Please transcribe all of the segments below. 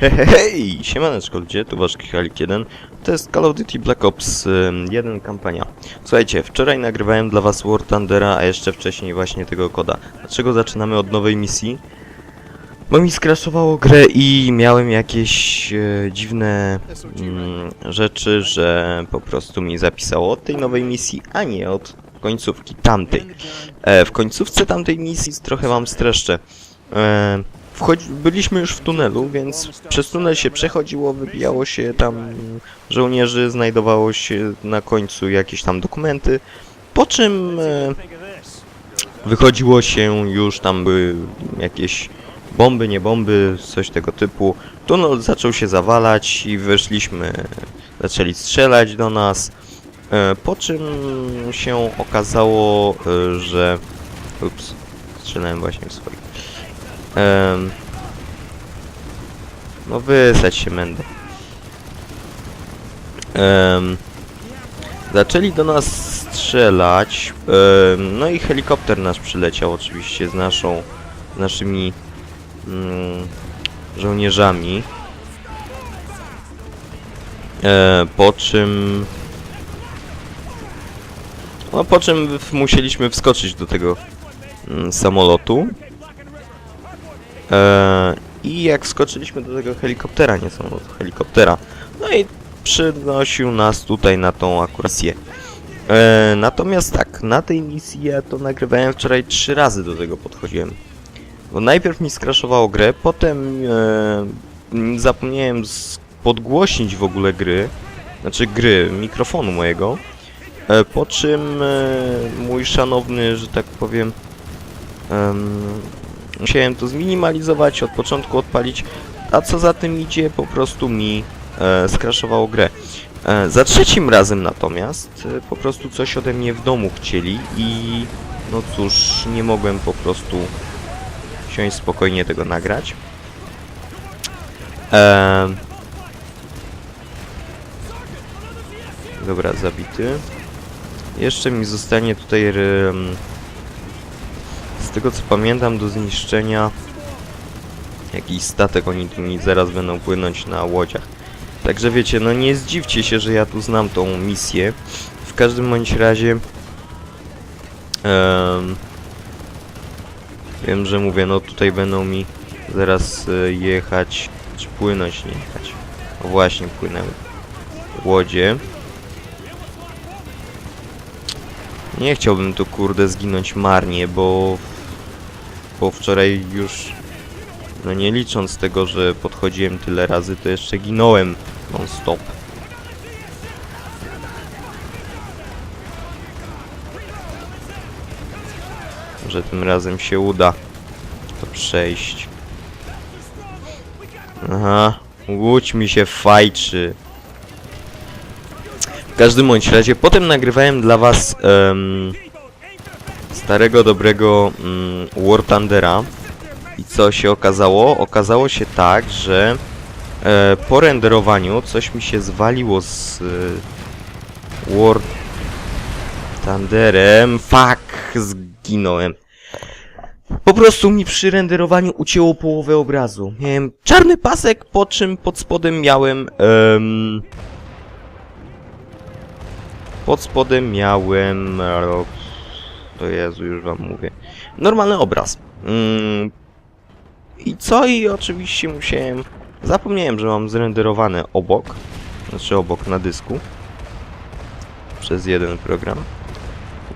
Hej, hej! Siemaneczko ludzie, tu wasz Kichalik 1. To jest Call of Duty Black Ops ym, 1 kampania. Słuchajcie, wczoraj nagrywałem dla was War Thundera, a jeszcze wcześniej właśnie tego koda. Dlaczego zaczynamy od nowej misji? Bo mi skraszowało grę i miałem jakieś e, dziwne mm, rzeczy, że po prostu mi zapisało od tej nowej misji, a nie od końcówki tamtej. E, w końcówce tamtej misji trochę wam streszczę. E, wchodzi, byliśmy już w tunelu, więc przez tunel się przechodziło, wybijało się tam żołnierzy, znajdowało się na końcu jakieś tam dokumenty, po czym e, wychodziło się już tam były jakieś bomby, nie bomby, coś tego typu. Tunel zaczął się zawalać i weszliśmy, zaczęli strzelać do nas, e, po czym się okazało, e, że... Ups, strzelałem właśnie w swoich. Em, no wysać się będę. Em, zaczęli do nas strzelać. em, no i helikopter nasz przyleciał oczywiście z naszą, z naszymi mm, żołnierzami. E, po czym... No po czym musieliśmy wskoczyć do tego mm, samolotu. I jak skoczyliśmy do tego helikoptera, nie samolotu, helikoptera, no i przynosił nas tutaj na tą akurację. E, natomiast tak, na tej misji ja to nagrywałem wczoraj trzy razy do tego podchodziłem. Bo najpierw mi skraszowało grę, potem e, zapomniałem podgłośnić w ogóle gry, znaczy gry, mikrofonu mojego, e, po czym e, mój szanowny, że tak powiem, em, musiałem to zminimalizować, od początku odpalić, a co za tym idzie, po prostu mi e, skraszowało grę. E, za trzecim razem natomiast e, po prostu coś ode mnie w domu chcieli i no cóż, nie mogłem po prostu siąść spokojnie tego nagrać. E, dobra, zabity. Jeszcze mi zostanie tutaj z tego co pamiętam do zniszczenia jakiś statek, oni tu mi zaraz będą płynąć na łodziach. Także wiecie, no nie zdziwcie się, że ja tu znam tą misję. W każdym bądź razie em, wiem, że mówię, no tutaj będą mi zaraz e, jechać, czy płynąć, nie jechać. O właśnie, płynęły łodzie. Nie chciałbym tu kurde zginąć marnie, bo bo wczoraj już no nie licząc tego, że podchodziłem tyle razy, to jeszcze ginąłem non stop. Może tym razem się uda to przejść. Aha, łódź mi się fajczy. W każdym bądź razie, potem nagrywałem dla was em, starego, dobrego mm, War Thundera. I co się okazało? Okazało się tak, że e, po renderowaniu coś mi się zwaliło z e, War Thunderem. Fuck, zginąłem. Po prostu mi przy renderowaniu ucięło połowę obrazu. Miałem czarny pasek, po czym pod spodem miałem... em, pod spodem miałem... O Jezu, już wam mówię. Normalny obraz. Mm, I co? I oczywiście musiałem... Zapomniałem, że mam zrenderowane obok. Znaczy obok na dysku. Przez jeden program.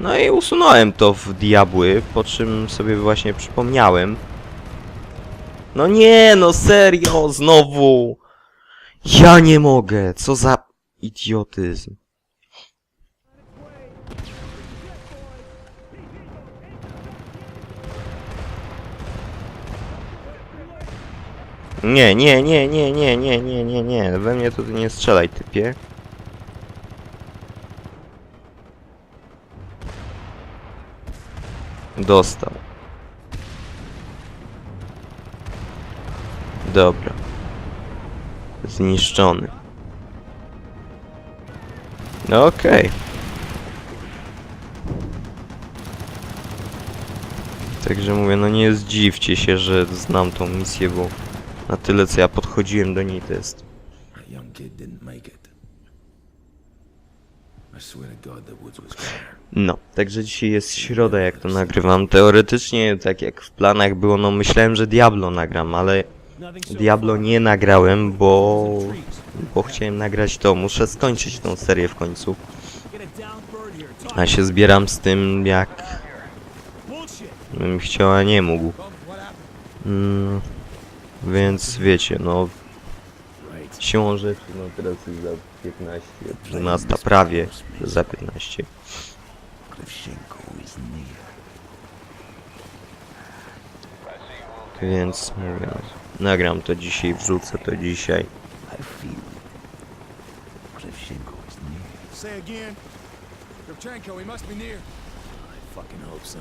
No i usunąłem to w diabły, po czym sobie właśnie przypomniałem. No nie, no serio, znowu! Ja nie mogę, co za idiotyzm. Nie, nie, nie, nie, nie, nie, nie, nie, nie, we mnie to ty nie strzelaj, typie. Dostał. Dobra. Zniszczony. No okej. Także mówię, no nie zdziwcie się, że znam tą misję, bo Na tyle co ja podchodziłem do niej to jest. No, także dzisiaj jest środa jak to nagrywam. Teoretycznie tak jak w planach było, no myślałem, że Diablo nagram, ale Diablo nie nagrałem, bo... bo chciałem nagrać to. Muszę skończyć tą serię w końcu. A się zbieram z tym jak bym chciał, a nie mógł. Mm, więc wiecie, no siłą rzeczy, no teraz jest za 15, 12 prawie za 15. Kravchenko is near. Więc mówię, no, nagram to dzisiaj, wrzucę to dzisiaj. Say again. He must be near. I fucking hope so.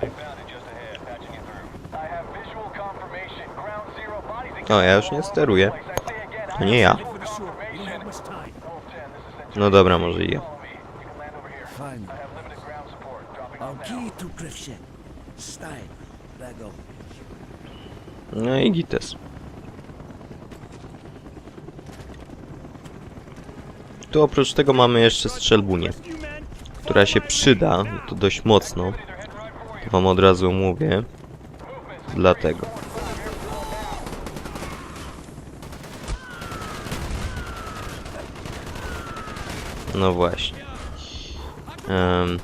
I found it just ahead, patching it through. I have visual confirmation. Ground zero bodies O, ja już nie steruję. To nie ja. No dobra, może i ja. No i gites. Tu oprócz tego mamy jeszcze strzelbunię, która się przyda, to dość mocno. To wam od razu mówię. Dlatego. No właśnie. Time.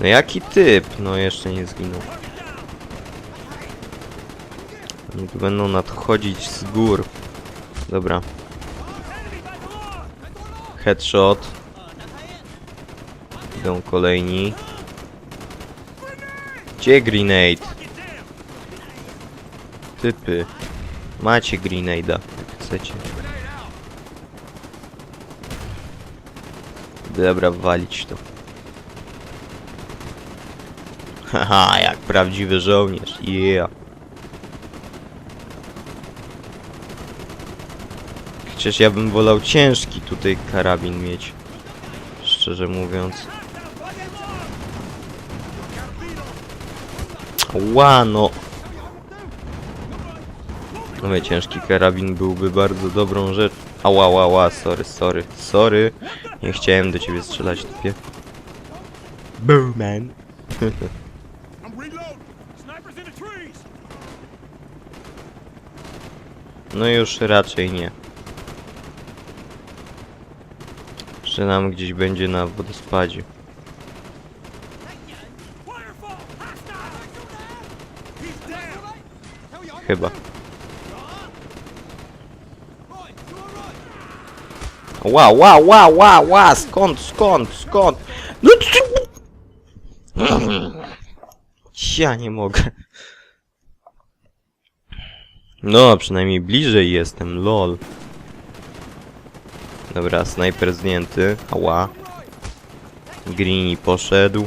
No jaki typ? No jeszcze nie zginął. Będą nadchodzić z gór. Dobra. Headshot. Idą kolejni. Gdzie grenade? Typy. Macie grenade'a, jak chcecie. Dobra, walić to. Haha, jak prawdziwy żołnierz. Yeah. Chociaż ja bym wolał ciężki tutaj karabin mieć. Szczerze mówiąc. Ła, no. Ciężki karabin byłby bardzo dobrą rzecz. Ała, ła, ła, sorry, sorry, sorry. Nie chciałem do ciebie strzelać, typie. Trees. No już raczej nie. Że nam gdzieś będzie na wodospadzie. Chyba. Ła, ła, ła, ła, ła, skąd, skąd, skąd? No. Ja nie mogę. No, przynajmniej bliżej jestem, lol. Dobra, snajper zdjęty. Ała. Greeny poszedł.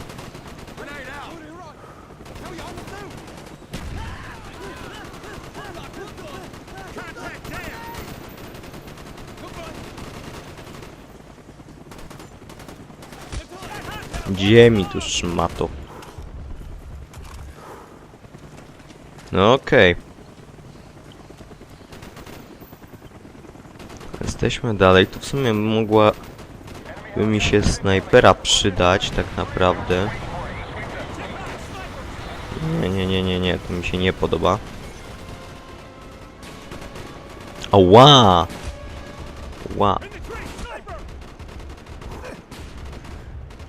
Gdzie mi tu szmato? No okej. Jesteśmy dalej. Tu w sumie mogła by mi się snajpera przydać tak naprawdę. Nie, nie, nie, nie, nie. To mi się nie podoba. Ała! Ła.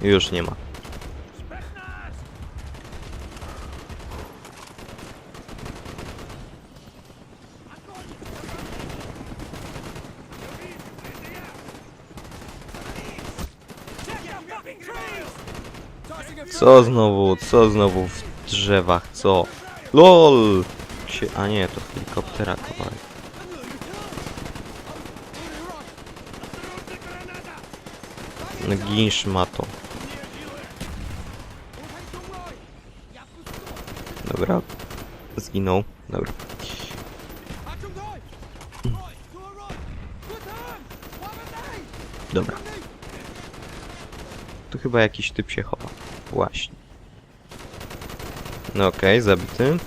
Już nie ma. Co znowu, co znowu w drzewach, co? LOL! A nie, to helikoptera kawałek. No gin szmato. Dobra. Zginął. Dobra. Dobra. Tu chyba jakiś typ się chowa. Właśnie. No okej, zabity.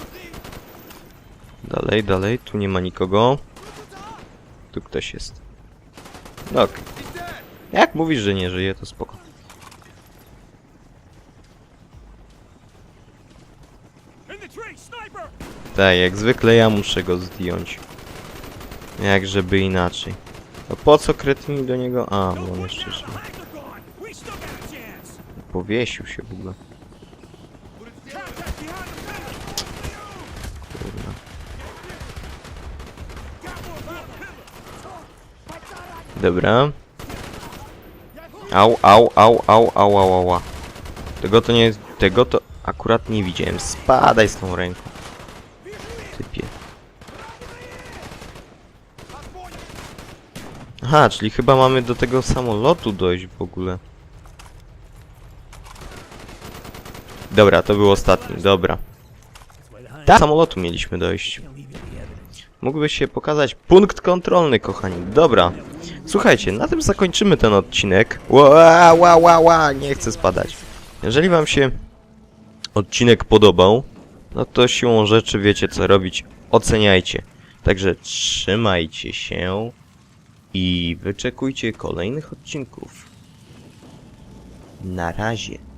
Dalej, dalej, tu nie ma nikogo. Tu ktoś jest. No okej. Jak mówisz, że nie żyje, to spoko. Tak, jak zwykle ja muszę go zdjąć. Jak żeby inaczej. A po co kretini do niego? A, bo on jeszcze żyje. Powiesił się w ogóle. Dobra. Au, au, au, au, au, au, au. au. Tego to nie... Tego to akurat nie widziałem. Spadaj z tą ręką. Typie. Aha, czyli chyba mamy do tego samolotu dojść w ogóle. Dobra, to był ostatni, dobra. Tak, samolotu mieliśmy dojść. Mógłby się pokazać punkt kontrolny, kochani. Dobra. Słuchajcie, na tym zakończymy ten odcinek. Ła, ła, ła, ła, nie chcę spadać. Jeżeli wam się odcinek podobał, no to siłą rzeczy wiecie co robić. Oceniajcie. Także trzymajcie się i wyczekujcie kolejnych odcinków. Na razie.